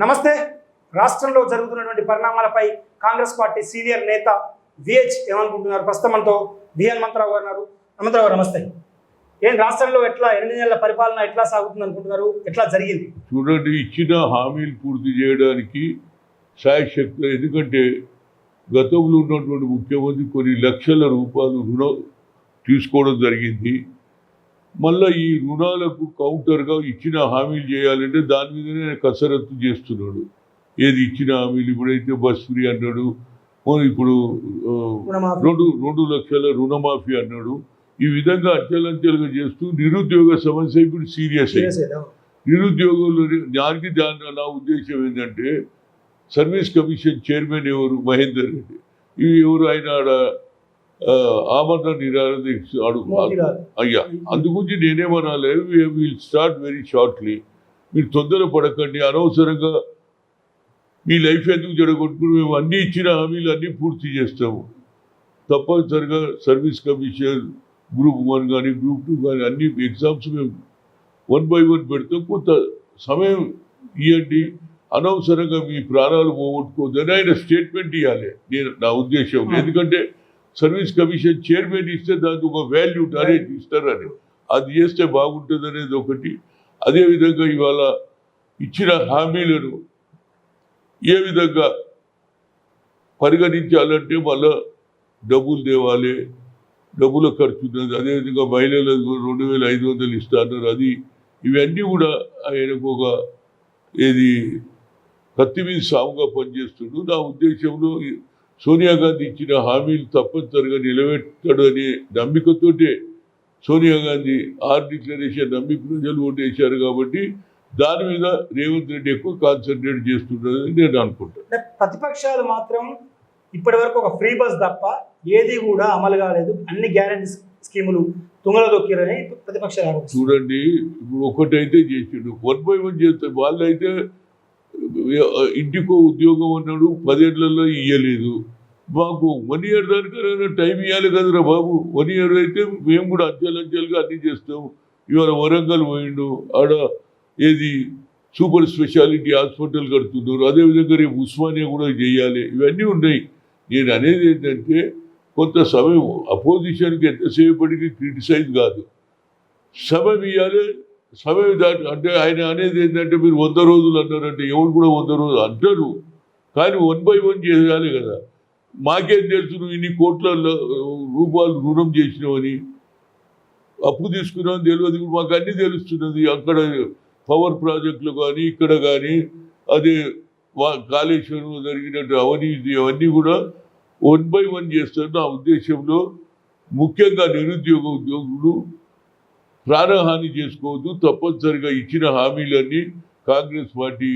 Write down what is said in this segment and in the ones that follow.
నమస్తే. రాష్ట్రంలో జరుగుతున్నటువంటి పరిణామాలపై కాంగ్రెస్ పార్టీ సీనియర్ నేత విహెచ్ ఏమనుకుంటున్నారు ప్రస్తుతం మనతో వి హనుమంతరావు గారు ఉన్నారు. హనుమంతరావు గారు నమస్తే. ఏం రాష్ట్రంలో ఎట్లా ఎనిమిది నెలల పరిపాలన ఎట్లా సాగుతుంది అనుకుంటున్నారు? ఎట్లా జరిగింది? చూడండి ఇచ్చిన హామీలు పూర్తి చేయడానికి శాయశక్తులు ఎందుకంటే గతంలో ఉన్నటువంటి ముఖ్యమంత్రి కొన్ని లక్షల రూపాయలు రుణం తీసుకోవడం జరిగింది. మళ్ళీ ఈ రుణాలకు కౌంటర్గా ఇచ్చిన హామీలు చేయాలంటే దాని మీదనే కసరత్తు చేస్తున్నాడు. ఏది ఇచ్చిన హామీలు? ఇప్పుడైతే బస్ ఫ్రీ అన్నాడు ఇప్పుడు. రెండు రెండు లక్షల రుణమాఫీ అన్నాడు. ఈ విధంగా అంచెలంచెలుగా చేస్తూ నిరుద్యోగ సమస్య ఇప్పుడు సీరియస్ అయింది. నిరుద్యోగులు దానికి దాని నా ఉద్దేశం ఏంటంటే సర్వీస్ కమిషన్ చైర్మన్ ఎవరు? మహేందర్ రెడ్డి. ఇవి ఎవరు ఆయన ఆమరణ దీక్ష అడుగు. అయ్యా అందుగురించి నేనేమనాలి విల్ స్టార్ట్ వెరీ షార్ట్లీ మీరు తొందర పడకండి. అనవసరంగా మీ లైఫ్ ఎందుకు జరగొట్టుకుని మేము అన్ని ఇచ్చిన హామీలు అన్నీ పూర్తి చేస్తాము. తప్పనిసరిగా సర్వీస్ కమిషన్ గ్రూప్ వన్ కానీ గ్రూప్ టూ కానీ అన్ని ఎగ్జామ్స్ మేము వన్ బై వన్ పెడతాం. కొంత సమయం ఇవ్వండి అనవసరంగా మీ ప్రాణాలు పోగొట్టుకోవద్దని ఆయన స్టేట్మెంట్ ఇవ్వాలి నేను నా ఉద్దేశం. ఎందుకంటే సర్వీస్ కమిషన్ చైర్మన్ ఇస్తే దానికి ఒక వాల్యూ అనేది ఇస్తారని. అది చేస్తే బాగుంటుంది అనేది ఒకటి అదేవిధంగా ఇవాళ ఇచ్చిన హామీలను ఏ విధంగా పరిగణించాలంటే మళ్ళా డబ్బులు తేవాలి డబ్బుల ఖర్చు ఉన్నది. అదేవిధంగా మహిళలకు రెండు వేల ఐదు వందలు ఇస్తున్నారు అది ఇవన్నీ కూడా ఆయనకు ఒక ఏది కత్తి మీద సాముగా పనిచేస్తుడు నా ఉద్దేశంలో సోనియా గాంధీ ఇచ్చిన హామీలు తప్పనిసరిగా నిలబెట్టాడు అనే నమ్మికతోటే సోనియా గాంధీ ఆర్ డిక్లరేషన్ నమ్మి ప్రజలు ఓటేశారు కాబట్టి దాని మీద రేవంత్ రెడ్డి ఎక్కువ కాన్సన్ట్రేట్ చేస్తున్నారని నేను అనుకుంటాను ప్రతిపక్షాలు మాత్రం ఇప్పటి వరకు ఒక ఫ్రీ బస్ తప్ప ఏది కూడా అమలు కాలేదు. అన్ని గ్యారంటీ స్కీములు తుంగలో దొక్కిరని ప్రతిపక్షాలు. చూడండి ఇప్పుడు ఒకటైతే చేసిండు. వన్ బై వన్ చేస్తారు వాళ్ళైతే ఇంటికో ఉద్యోగం అన్నాడు పదేళ్ళలో ఇయ్యలేదు. మాకు వన్ ఇయర్ దానికైనా టైం ఇవ్వాలి కదరా బాబు. వన్ ఇయర్ అయితే మేము కూడా అంచెలంచెలుగా అన్ని చేస్తాము ఇవాళ వరంగల్ పోయిండు. ఆడ ఏది సూపర్ స్పెషాలిటీ హాస్పిటల్ కడుతున్నారు. అదేవిధంగా రేపు ఉస్మానియా కూడా చేయాలి. ఇవన్నీ ఉన్నాయి. నేను అనేది ఏంటంటే కొంత సమయం అపోజిషన్కి ఎంతసేపటికి క్రిటిసైజ్ కాదు. సమయం ఇవ్వాలి సమయం దాటి అంటే ఆయన అనేది ఏంటంటే మీరు వంద రోజులు అన్నారంటే ఎవరు కూడా వంద రోజులు అంటారు. కానీ వన్ బై వన్ చేయాలి కదా. మాకేం తెలుసు నువ్వు ఇన్ని కోట్ల రూపాయలు రుణం చేసినావని. అప్పు తీసుకున్నావు తెలియదు ఇప్పుడు మాకు అన్నీ తెలుస్తున్నది. అక్కడ పవర్ ప్రాజెక్టులు కానీ ఇక్కడ కానీ అదే వా జరిగినట్టు అవినీతి అవన్నీ కూడా వన్ బై వన్ చేస్తారు. నా ఉద్దేశంలో ముఖ్యంగా నిరుద్యోగ ఉద్యోగులు ప్రాణహాని చేసుకోవద్దు తప్పనిసరిగా ఇచ్చిన హామీలన్నీ కాంగ్రెస్ పార్టీ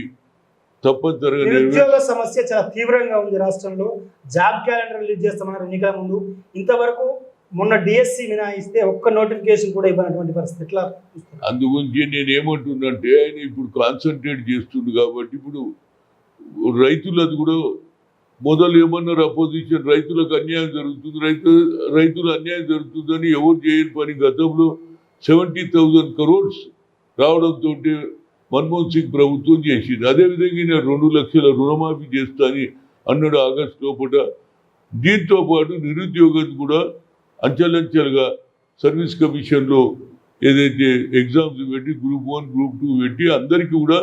తప్పనిసరిగా నిరుద్యోగ సమస్య చాలా తీవ్రంగా ఉంది రాష్ట్రంలో. జాబ్ క్యాలెండర్ రిలీజ్ చేస్తామన్నారు ఎన్నికల ముందు. ఇంతవరకు మొన్న డిఎస్సి మినహాయిస్తే ఒక్క నోటిఫికేషన్ కూడా ఇవ్వనటువంటి పరిస్థితి ఎట్లా? అందుగురించి నేను ఏమంటున్నంటే ఆయన ఇప్పుడు కాన్సన్ట్రేట్ చేస్తుండు కాబట్టి ఇప్పుడు రైతులది కూడా మొదలు ఏమన్నారు? అపోజిషన్ రైతులకు అన్యాయం జరుగుతుంది రైతు రైతులు అన్యాయం జరుగుతుందని ఎవరు చేయని పని గతంలో సెవెంటీ థౌజండ్ కరోడ్స్ రావడంతో మన్మోహన్ సింగ్ ప్రభుత్వం చేసింది. అదేవిధంగా నేను రెండు లక్షల రుణమాఫీ చేస్తాను అన్నాడు ఆగస్టు లోపల దీంతో పాటు నిరుద్యోగం కూడా అంచెలంచెలుగా సర్వీస్ కమిషన్లో ఏదైతే ఎగ్జామ్స్ పెట్టి గ్రూప్ వన్ గ్రూప్ టూ పెట్టి అందరికీ కూడా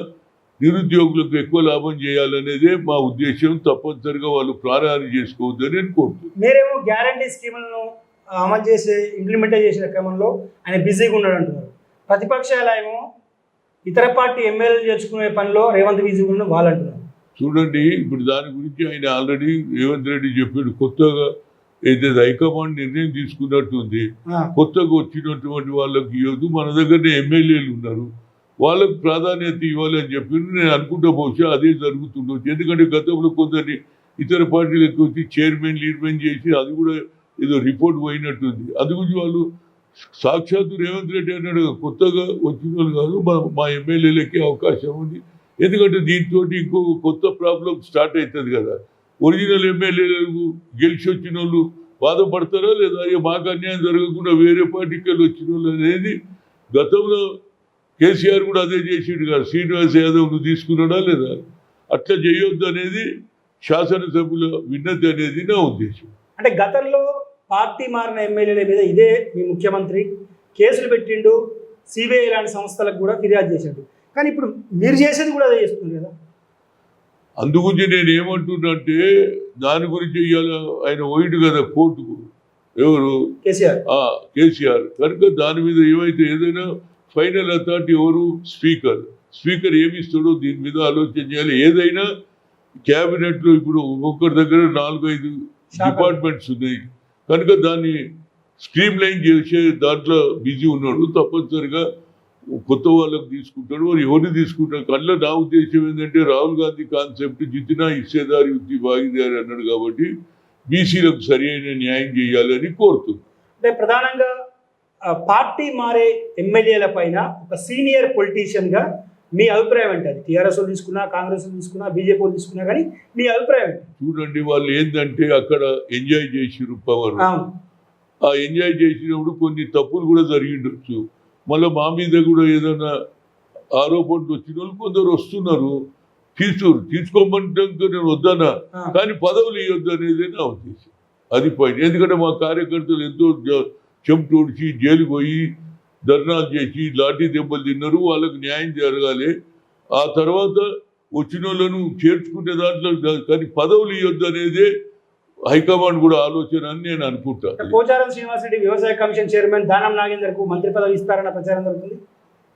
నిరుద్యోగులకు ఎక్కువ లాభం చేయాలనేదే మా ఉద్దేశం. తప్పనిసరిగా వాళ్ళు ప్రారంభం చేసుకోవద్దని నేను కోరుతున్నాను. మీరేమో గ్యారంటీ స్కీములను అమలు చేసే ఇంప్లిమెంట్ చేసిన క్రమంలో ఆయన బిజీగా ఉన్నాడు అంటున్నారు. ప్రతిపక్షాలేమో ఇతర పార్టీ ఎమ్మెల్యేలు చేర్చుకునే పనిలో రేవంత్ బిజీగా ఉన్న వాళ్ళు అంటున్నారు. చూడండి ఇప్పుడు దాని గురించి ఆయన ఆల్రెడీ రేవంత్ రెడ్డి చెప్పాడు కొత్తగా ఏదైతే హైకమాండ్ నిర్ణయం తీసుకున్నట్టుంది కొత్తగా వచ్చినటువంటి వాళ్ళకి ఇవ్వదు మన దగ్గరనే ఎమ్మెల్యేలు ఉన్నారు. వాళ్ళకు ప్రాధాన్యత ఇవ్వాలి అని చెప్పి నేను అనుకుంటా బహుశా అదే జరుగుతుండొచ్చు. ఎందుకంటే గతంలో కొందరిని ఇతర పార్టీలకు వచ్చి చైర్మన్ లీడ్మెన్ చేసి అది కూడా ఏదో రిపోర్ట్ పోయినట్టుంది. అది వాళ్ళు సాక్షాత్తు రేవంత్ రెడ్డి అన్నాడు కొత్తగా వచ్చిన వాళ్ళు కాదు మా మా ఎమ్మెల్యేలకి అవకాశం ఉంది. ఎందుకంటే దీంతో ఇంకో కొత్త ప్రాబ్లం స్టార్ట్ అవుతుంది కదా. ఒరిజినల్ ఎమ్మెల్యేలకు గెలిచి వచ్చిన వాళ్ళు బాధపడతారా లేదా? మాకు అన్యాయం జరగకుండా వేరే పార్టీకి వెళ్ళి వచ్చిన వాళ్ళు అనేది గతంలో కేసీఆర్ కూడా అదే చేసిండు కదా. శ్రీనివాస్ యాదవ్ తీసుకున్నాడా లేదా? అట్లా చేయొద్దు అనేది శాసనసభ్యుల విన్నతి అనేది నా ఉద్దేశం. అంటే గతంలో పార్టీ మారిన ఎమ్మెల్యేల మీద ఇదే మీ ముఖ్యమంత్రి కేసులు పెట్టిండు సిబిఐ లాంటి సంస్థలకు కూడా ఫిర్యాదు చేశాడు. కానీ ఇప్పుడు మీరు చేసేది కూడా అదే చేస్తుంది కదా. అందుగురించి నేను ఏమంటున్నా అంటే దాని గురించి ఇవాళ ఆయన పోయిండు కదా కోర్టుకు. ఎవరు? కేసీఆర్. ఆ కేసీఆర్. కనుక దాని మీద ఏమైతే ఏదైనా ఫైనల్ అథారిటీ ఎవరు? స్పీకర్. స్పీకర్ ఏమి ఇస్తాడో దీని మీద ఆలోచన చేయాలి. ఏదైనా క్యాబినెట్లో ఇప్పుడు ఒక్కొక్కరి దగ్గర నాలుగైదు శాఖలు. డిపార్ట్మెంట్స్ ఉన్నాయి. కనుక దాన్ని స్ట్రీమ్ లైన్ చేసే దాంట్లో బిజీ ఉన్నాడు. తప్పనిసరిగా కొత్త వాళ్ళకి తీసుకుంటాడు. మరి ఎవరిని తీసుకుంటాడు? కళ్ళ నా ఉద్దేశం ఏంటంటే రాహుల్ గాంధీ కాన్సెప్ట్ జితినా ఇచ్చేదారి యుద్ధి భాగీదారి అన్నాడు కాబట్టి బీసీలకు సరి అయిన న్యాయం చేయాలని కోరుతుంది. అంటే ప్రధానంగా పార్టీ మారే ఎమ్మెల్యేల పైన ఒక సీనియర్ పొలిటీషియన్గా మీ అభిప్రాయం ఏంటి అది? టీఆర్ఎస్ తీసుకున్నా కాంగ్రెస్ తీసుకున్నా బీజేపీ తీసుకున్నా కానీ మీ అభిప్రాయం చూడండి వాళ్ళు ఏంటంటే అక్కడ ఎంజాయ్ చేసిరు పవర్. ఆ ఎంజాయ్ చేసినప్పుడు కొన్ని తప్పులు కూడా జరిగిండొచ్చు. మళ్ళీ మా మీద కూడా ఏదైనా ఆరోపణలు వచ్చిన వాళ్ళు కొందరు వస్తున్నారు. తీసుకోరు తీసుకోమంటే నేను వద్దనా. కానీ పదవులు ఇవ్వద్దు అనేది నా ఉద్దేశం. అది పాయింట్ ఎందుకంటే మా కార్యకర్తలు ఎంతో చెమటోడిచి జైలు పోయి ధర్నాలు చేసి లాఠీ దెబ్బలు తిన్నారు వాళ్ళకి న్యాయం జరగాలి. ఆ తర్వాత వచ్చిన వాళ్ళను చేర్చుకునే దాంట్లో. కానీ పదవులు ఇవ్వద్దు అనేదే హైకమాండ్ కూడా ఆలోచన అని నేను అనుకుంటా. అంటే పోచారం శ్రీనివాసరెడ్డి వ్యవసాయ కమిషన్ చైర్మన్ దానం నాగేందర్కు మంత్రి పదవి ఇస్తారన్న ప్రచారం జరుగుతుంది?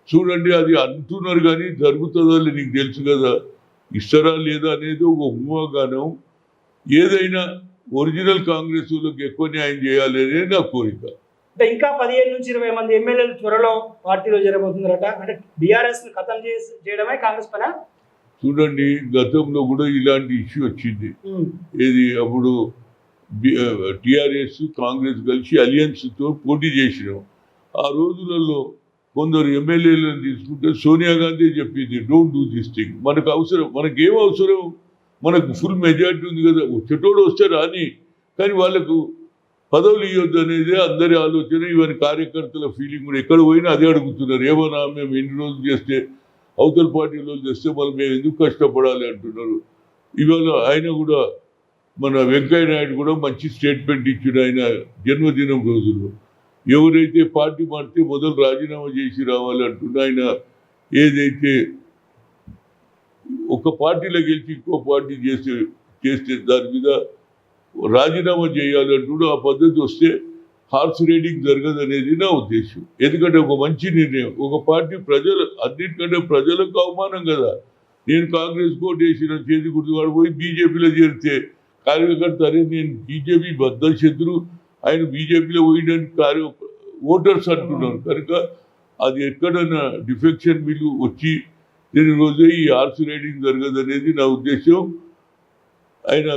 చూడండి అది అంటున్నారు కానీ జరుగుతుందో లేదో నీకు తెలుసు కదా. ఇస్తారా లేదా అనేది ఒక ఊహాగానం. ఏదైనా ఒరిజినల్ కాంగ్రెస్ వాళ్ళకి ఎక్కువ న్యాయం చేయాలి అనేది నా కోరిక. అంటే ఇంకా పదిహేను నుంచి ఇరవై మంది ఎమ్మెల్యేలు త్వరలో పార్టీలో జరగబోతున్నారట అంటే బీఆర్ఎస్ని ఖతం చేసి చేయడమే కాంగ్రెస్ పైన? చూడండి గతంలో కూడా ఇలాంటి ఇష్యూ వచ్చింది. ఏది అప్పుడు టిఆర్ఎస్ కాంగ్రెస్ కలిసి అలియన్స్తో పోటీ చేసినాం. ఆ రోజులలో కొందరు ఎమ్మెల్యేలను తీసుకుంటే సోనియా గాంధీ చెప్పింది డోంట్ డూ దిస్ థింగ్ మనకు అవసరం మనకి ఏం అవసరం? మనకు ఫుల్ మెజారిటీ ఉంది కదా చెటోడు వస్తే రాని. కానీ వాళ్ళకు పదవులు ఇవ్వద్దు అనేది అందరి ఆలోచన. ఇవన్నీ కార్యకర్తల ఫీలింగ్ కూడా ఎక్కడ పోయినా అదే అడుగుతున్నారు. ఏమన్నా మేము ఎన్ని రోజులు చేస్తే అవతల పార్టీలో చేస్తే మళ్ళీ మేము ఎందుకు కష్టపడాలి అంటున్నారు. ఇవాళ ఆయన కూడా మన వెంకయ్య నాయుడు కూడా మంచి స్టేట్మెంట్ ఇచ్చిన ఆయన జన్మదినం రోజుల్లో. ఎవరైతే పార్టీ మారితే మొదలు రాజీనామా చేసి రావాలి అంటున్న ఆయన ఏదైతే ఒక పార్టీలో గెలిచి ఇంకో పార్టీ చేస్తే చేస్తే దాని మీద రాజీనామా చేయాలంటుడు ఆ పద్ధతి వస్తే హార్స్ రైడింగ్ జరగదు అనేది నా ఉద్దేశం. ఎందుకంటే ఒక మంచి నిర్ణయం. ఒక పార్టీ ప్రజలు అన్నిటికంటే ప్రజలకు అవమానం కదా. నేను కాంగ్రెస్ కోట్ వేసిన చేతి గుర్తువాడు పోయి బీజేపీలో చేరితే కార్యకర్త అరే నేను బీజేపీ బద్ద శత్రు ఆయన బీజేపీలో పోయినని కార్య ఓటర్స్ అంటున్నారు. కనుక అది ఎక్కడన్నా డిఫెక్షన్ బిల్లు వచ్చి దీని రోజే ఈ ఆర్స్ రైడింగ్ జరగదు అనేది నా ఉద్దేశం. ఆయన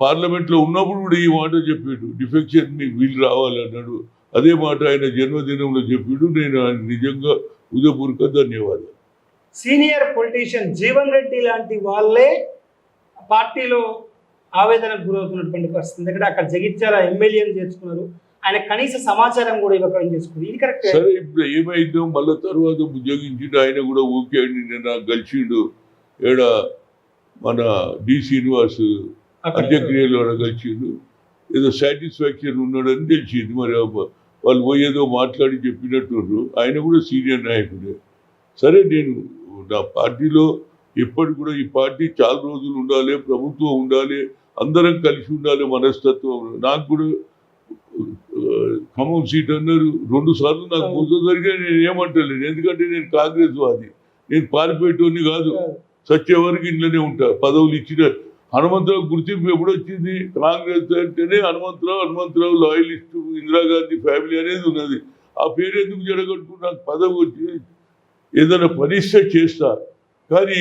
పార్లమెంట్లో ఉన్నప్పుడు కూడా ఈ మాట చెప్పాడు. డిఫెక్షన్ బిల్ రావాలన్నాడు అదే మాట ఆయన జన్మదినంలో చెప్పాడు. నేను ఆయన నిజంగా ఉదయపూర్వక ధన్యవాదాలు. సీనియర్ పొలిటీషియన్ జీవన్ రెడ్డి లాంటి వాళ్ళే పార్టీలో ఆవేదనకు గురవుతున్నటువంటి పరిస్థితి ఎందుకంటే అక్కడ జగిత్యాల ఎమ్మెల్యేని చేర్చుకున్నారు. ఆయన కనీస సమాచారం కూడా ఇవ్వకడం చేసుకుంది ఇది కరెక్ట్? సరే ఇప్పుడు ఏమైందో మళ్ళీ తర్వాత ఉద్యోగించిండు. ఆయన కూడా ఓకే అండి నేను నాకు కలిసిండు ఏడ మన డి శ్రీనివాస్ అంత్యక్రియలో కలిసిండు ఏదో సాటిస్ఫాక్షన్ ఉన్నాడని తెలిసింది మరి వాళ్ళు పోయేదో మాట్లాడి చెప్పినట్టు ఆయన కూడా సీనియర్ నాయకుడే. సరే నేను నా పార్టీలో ఎప్పటికి కూడా ఈ పార్టీ చాలా రోజులు ఉండాలి ప్రభుత్వం ఉండాలి అందరం కలిసి ఉండాలి మనస్తత్వం. నాకు కూడా ఖమ్మం సీట్ అన్నారు. రెండు సార్లు నాకు మోసం జరిగా నేను ఏమంటలేను ఎందుకంటే నేను కాంగ్రెస్ వాది. నేను పారిపోయేటోని కాదు. సత్య వరకు ఇంట్లోనే ఉంటా. పదవులు ఇచ్చిన హనుమంతరావు గుర్తింపు ఎప్పుడు వచ్చింది? కాంగ్రెస్ అంటేనే హనుమంతరావు హనుమంతరావు లాయలిస్టు ఇందిరాగాంధీ ఫ్యామిలీ అనేది ఉన్నది. ఆ పేరు ఎందుకు జరగట్టుకుని నాకు పదవి వచ్చి ఏదైనా పరీక్ష చేస్తా. కానీ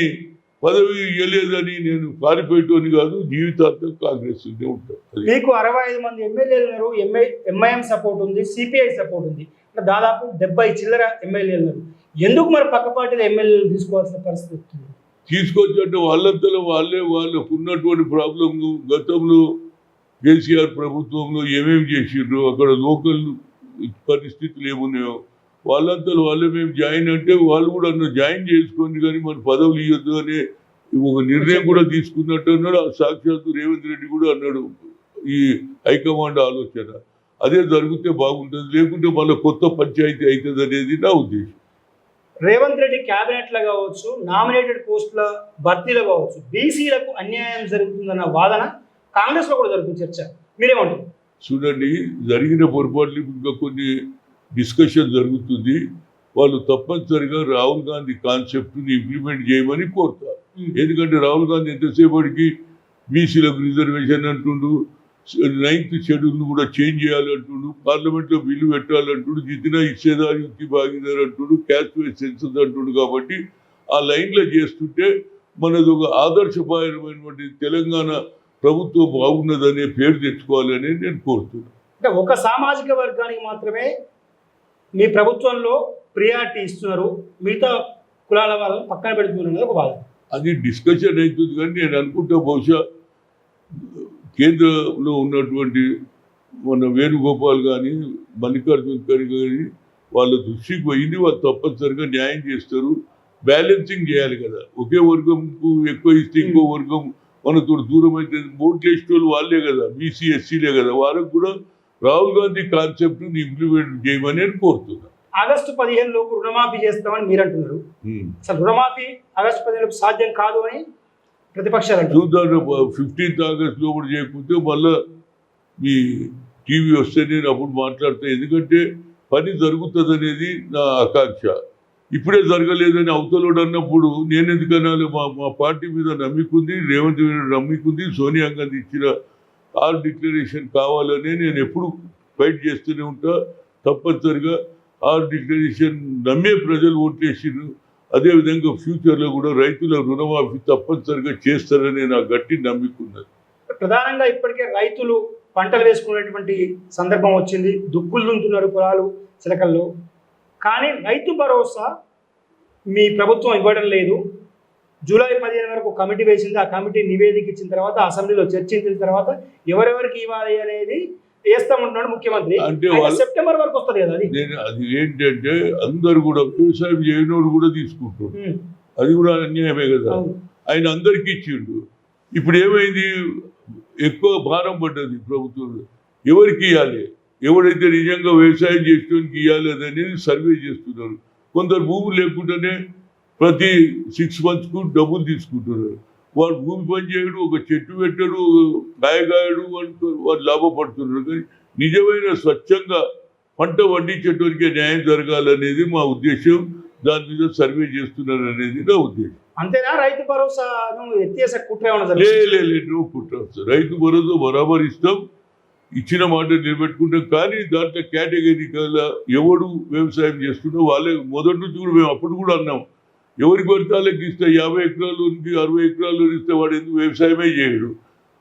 పదవి ఇవ్వలేదని నేను పారిపోయేటోని కాదు జీవితాంతం కాంగ్రెస్ ఉంటాను. మీకు అరవై ఐదు మంది ఎమ్మెల్యేలు ఉన్నారు. ఎంఐ ఎంఐఎం సపోర్ట్ ఉంది సిపిఐ సపోర్ట్ ఉంది. దాదాపు డెబ్బై చిల్లర ఎమ్మెల్యేలు ఉన్నారు. ఎందుకు మరి పక్క పార్టీలో ఎమ్మెల్యేలు తీసుకోవాల్సిన పరిస్థితి? వస్తుంది తీసుకొచ్చి వాళ్ళంతలో వాళ్ళే వాళ్ళకు ఉన్నటువంటి ప్రాబ్లం గతంలో కేసీఆర్ ప్రభుత్వంలో ఏమేమి చేసిండ్రు అక్కడ లోకల్ పరిస్థితులు ఏమున్నాయో వాళ్ళంతా వాళ్ళే మేము జాయిన్ అంటే వాళ్ళు కూడా అన్న జాయిన్ చేసుకోండి కానీ మన పదవులు ఇవ్వద్దు అనే ఒక నిర్ణయం కూడా తీసుకున్నట్టు అన్నాడు. ఆ సాక్షాత్తు రేవంత్ రెడ్డి కూడా అన్నాడు ఈ హైకమాండ్ ఆలోచన. అదే జరిగితే బాగుంటుంది లేకుంటే మళ్ళీ కొత్త పంచాయతీ అవుతుంది అనేది నా ఉద్దేశం. రేవంత్ రెడ్డి క్యాబినెట్లో కావచ్చు నామినేటెడ్ పోస్టుల భర్తీలో కావచ్చు బీసీలకు అన్యాయం జరుగుతుందన్న వాదన కాంగ్రెస్లో కూడా జరుగుతుంది చర్చ. మీరేమంటారు? చూడండి జరిగిన పొరపాట్లు ఇంకా కొన్ని డిస్కషన్ జరుగుతుంది. వాళ్ళు తప్పనిసరిగా రాహుల్ గాంధీ కాన్సెప్ట్ని ఇంప్లిమెంట్ చేయమని కోరుతారు. ఎందుకంటే రాహుల్ గాంధీ ఎంతసేపటికి బీసీలకు రిజర్వేషన్ అంటుండు నైన్త్ షెడ్యూల్ను కూడా చేంజ్ చేయాలంటుండు పార్లమెంట్లో బిల్లు పెట్టాలంటుండు జితిన ఇచ్చేదారి యుక్తి భాగీదారు అంటుండు. క్యాస్ట్ వైజ్ సెన్సస్ అంటుండు కాబట్టి ఆ లైన్లో చేస్తుంటే మనది ఒక ఆదర్శపాయమైనటువంటి తెలంగాణ ప్రభుత్వం బాగున్నదనే పేరు తెచ్చుకోవాలని నేను కోరుతున్నాను. అంటే ఒక సామాజిక వర్గానికి మాత్రమే మీ ప్రభుత్వంలో ప్రియారిటీ ఇస్తున్నారు. మిగతా కులాల వాళ్ళని పక్కన పెడుతున్నారు ఒక అది డిస్కషన్ అవుతుంది కానీ నేను అనుకుంటా బహుశా కేంద్రంలో ఉన్నటువంటి మన వేణుగోపాల్ కానీ మల్లికార్జున ఖర్గే కానీ వాళ్ళ దృష్టికి పోయింది వాళ్ళు తప్పనిసరిగా న్యాయం చేస్తారు. బ్యాలెన్సింగ్ చేయాలి కదా. ఒకే వర్గంకు ఎక్కువ ఇస్తే ఇంకో వర్గం మనతో దూరం అయితే ఓట్లు వేసే వాళ్ళు కదా. బీసీ ఎస్సీలే కదా. వాళ్ళకు కూడా రాహుల్ గాంధీ కాన్సెప్ట్ని ఇంప్లిమెంట్ చేయమని నేను కోరుతున్నాను ఆగస్టు పదిహేను లోపు రుణమాఫీ చేస్తామని మీరు అంటున్నారు. అసలు రుణమాఫీ ఆగస్టు పదిహేను సాధ్యం కాదు అని ప్రతిపక్షాలు చూద్దాం ఫిఫ్టీన్త్ ఆగస్ట్ లోపల చేయకపోతే మళ్ళీ మీ టీవీ వస్తే నేను అప్పుడు మాట్లాడతా. ఎందుకంటే పని జరుగుతుంది అనేది నా ఆకాంక్ష. ఇప్పుడే జరగలేదని అవతలోడు అన్నప్పుడు నేను ఎందుకు మా మా పార్టీ మీద నమ్మికుంది రేవంత్ మీద నమ్మికుంది సోనియా గాంధీ ఇచ్చిన ఆర్ డిక్లరేషన్ కావాలని నేను ఎప్పుడు ఫైట్ చేస్తూనే ఉంటా. తప్పనిసరిగా ఆర్ డిక్లరేషన్ నమ్మే ప్రజలు ఓట్లేసిండ్రు అదేవిధంగా ఫ్యూచర్లో కూడా రైతుల రుణమాఫీ తప్పనిసరిగా చేస్తారని నా గట్టి నమ్మికున్నది ప్రధానంగా ఇప్పటికే రైతులు పంటలు వేసుకునేటువంటి సందర్భం వచ్చింది. దుక్కులు దుంతున్నారు పొలాలు చిలకల్లో. కానీ రైతు భరోసా మీ ప్రభుత్వం ఇవ్వడం లేదు. జూలై పదిహేను వరకు కమిటీ వేసింది. ఆ కమిటీ నివేదిక ఇచ్చిన తర్వాత అసెంబ్లీలో చర్చించిన తర్వాత ఎవరెవరికి ఇవ్వాలి అనేది వేస్తామంటున్నాడు ముఖ్యమంత్రి. అంటే సెప్టెంబర్ వరకు వస్తుంది కదా అది. నేను అది ఏంటంటే అందరు కూడా వ్యవసాయం చేయనోడు కూడా తీసుకుంటాడు అది కూడా అన్యాయమే కదా. ఆయన అందరికి ఇచ్చిండు. ఇప్పుడు ఏమైంది? ఎక్కువ భారం పడ్డది ప్రభుత్వం. ఎవరికి ఇవ్వాలి ఎవరైతే నిజంగా వ్యవసాయం చేసేవానికి ఇవ్వాలి అనేది సర్వే చేస్తున్నారు. కొందరు భూములు లేకుండానే ప్రతి సిక్స్ మంత్స్కు డబ్బులు తీసుకుంటున్నారు. వాడు భూమి పని చేయడు ఒక చెట్టు పెట్టాడు గాయగాయడు వాడు వాడు లాభపడుతున్నారు కానీ నిజమైన స్వచ్ఛంగా పంట పండించేటోరికే న్యాయం జరగాలనేది మా ఉద్దేశం. దాని మీద సర్వే చేస్తున్నారు అనేది నా ఉద్దేశం. అంతేనా? రైతు భరోసాను ఎత్తేసే కుట్ర రైతు భరోసా బరాబర్ ఇస్తాం. ఇచ్చిన మాట నిలబెట్టుకుంటాం. కానీ దాంట్లో కేటగిరీ కల ఎవడు వ్యవసాయం చేస్తుండో వాళ్ళే మొదటి నుంచి కూడా మేము అప్పుడు కూడా అన్నాం. ఎవరికి వర్గాలకు ఇస్తే యాభై ఎకరాలు అరవై ఎకరాలు ఇస్తే వాడు ఎందుకు వ్యవసాయమే చేయడు?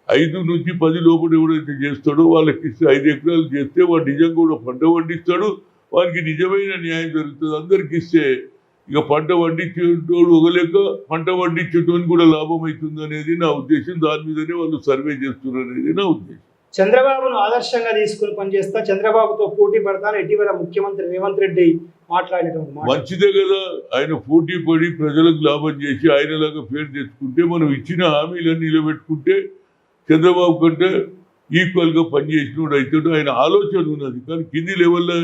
ఐదు నుంచి పది లోపల ఎవడైతే చేస్తాడో వాళ్ళకి ఇస్తే ఐదు ఎకరాలు చేస్తే వాడు నిజంగా కూడా పంట పండిస్తాడు వానికి నిజమైన న్యాయం జరుగుతుంది. అందరికి ఇస్తే ఇక పంట పండించేటోడు ఒకలేక పంట పండించేటోని కూడా లాభం అవుతుంది అనేది నా ఉద్దేశం. దాని మీదనే వాళ్ళు సర్వే చేస్తున్నారు అనేది నా ఉద్దేశం. చంద్రబాబును ఆదర్శంగా తీసుకుని పనిచేస్తా చంద్రబాబుతో పోటీ పడతాను. ఇటీవల ముఖ్యమంత్రి రేవంత్ రెడ్డి మంచిదే కదా. ఆయన పోటీ పడి ప్రజలకు లాభం చేసి ఆయనలాగా పేరు తెచ్చుకుంటే మనం ఇచ్చిన హామీలన్నీ నిలబెట్టుకుంటే చంద్రబాబు కంటే ఈక్వల్గా పనిచేసినోడు అవుతాడు ఆయన ఆలోచన ఉన్నది. కానీ కింది లెవెల్లో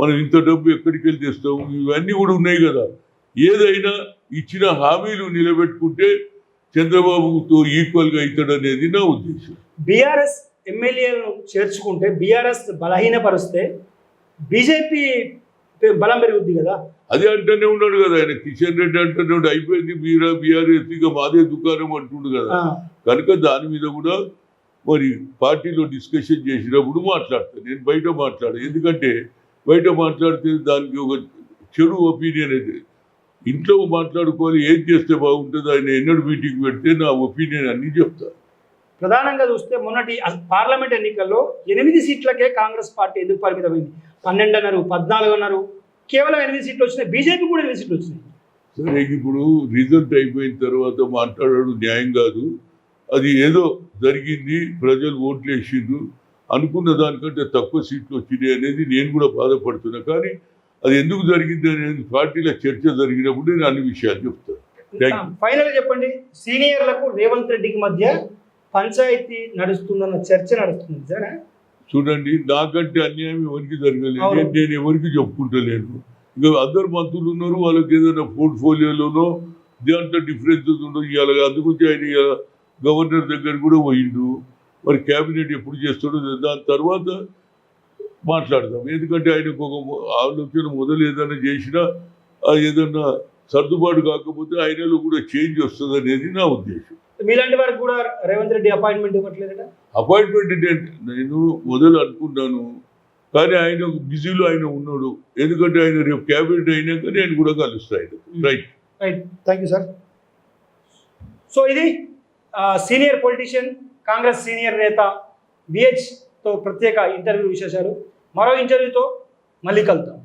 మనం ఇంత డబ్బు ఎక్కడికి వెళ్ళి తెస్తాం ఇవన్నీ కూడా ఉన్నాయి కదా. ఏదైనా ఇచ్చిన హామీలు నిలబెట్టుకుంటే చంద్రబాబుతో ఈక్వల్గా అవుతాడు అనేది నా ఉద్దేశం. బీఆర్ఎస్ ఎమ్మెల్యేలను చేర్చుకుంటే బీఆర్ఎస్ బలహీనపరిస్తే బీజేపీ బలం పెరుగుద్ది కదా. అదే అంటూనే ఉన్నాడు కదా ఆయన. కిషన్ రెడ్డి అంటున్నాడు అయిపోయింది మీరా బీఆర్ఎస్ ఇక మాదే దుకాణం అంటుండు కదా. కనుక దాని మీద కూడా మరి పార్టీలో డిస్కషన్ చేసినప్పుడు మాట్లాడతాను నేను బయట మాట్లాడ ఎందుకంటే బయట మాట్లాడితే దానికి ఒక చెడు ఒపీనియన్ అయితే. ఇంట్లో మాట్లాడుకోవాలి ఏం చేస్తే బాగుంటుంది? ఆయన ఎన్నడు మీటింగ్ పెడితే నా ఒపీనియన్ అన్ని చెప్తా. ప్రధానంగా చూస్తే మొన్నటి పార్లమెంట్ ఎన్నికల్లో ఎనిమిది సీట్లకే కాంగ్రెస్ పార్టీ ఎందుకు పరిమితమైంది? పన్నెండు అన్నారు పద్నాలుగు అన్నారు కేవలం ఎనిమిది సీట్లు వచ్చినాయి. బీజేపీ కూడా ఎనిమిది సీట్లు వచ్చినాయి. సరే ఇప్పుడు రిజల్ట్ అయిపోయిన తర్వాత మాట్లాడడం న్యాయం కాదు. అది ఏదో జరిగింది ప్రజలు ఓట్లు వేసిండ్రు అనుకున్న దానికంటే తక్కువ సీట్లు వచ్చినాయి అనేది నేను కూడా బాధపడుతున్నా. కానీ అది ఎందుకు జరిగింది అనేది పార్టీలో చర్చ జరిగినప్పుడు నేను అన్ని విషయాలు చెప్తాను. ఫైనల్ చెప్పండి. సీనియర్లకు రేవంత్ రెడ్డికి మధ్య పంచాయతీ నడుస్తుందన్న చర్చ నడుస్తుంది. సరే చూడండి నాకంటే అన్యాయం ఎవరికి జరగలేదు. నేను ఎవరికి చెప్పుకుంటలేను ఇక అందరు మంత్రులు ఉన్నారు వాళ్ళకి ఏదైనా పోర్ట్ఫోలియోలోనో దాంట్లో డిఫరెన్సెస్ ఉండవు ఇవాళ అందుకొచ్చి ఆయన గవర్నర్ దగ్గర కూడా పోయిండు. మరి క్యాబినెట్ ఎప్పుడు చేస్తాడో దాని తర్వాత మాట్లాడదాం. ఎందుకంటే ఆయనకు ఒక ఆలోచన మొదలు ఏదైనా చేసినా అది ఏదన్నా సర్దుబాటు కాకపోతే ఆయనలో కూడా చేంజ్ వస్తుంది అనేది నా ఉద్దేశం. మీలాంటి వారికి కూడా రేవంత్ రెడ్డి అపాయింట్మెంట్ ఇవ్వట్లేదట? అపాయింట్మెంట్ నేను మొదలు అనుకున్నాను కానీ ఆయన బిజీలో ఆయన ఉన్నాడు. ఎందుకంటే ఆయన రేపు క్యాబినెట్ అయినాక నేను కూడా కలుస్తాను right right thank you sir so ఇది సీనియర్ పొలిటీషియన్ కాంగ్రెస్ సీనియర్ నేత విహెచ్తో ప్రత్యేక ఇంటర్వ్యూ విశేషాలు. మరో ఇంటర్వ్యూతో మళ్ళీ కలుద్దాం.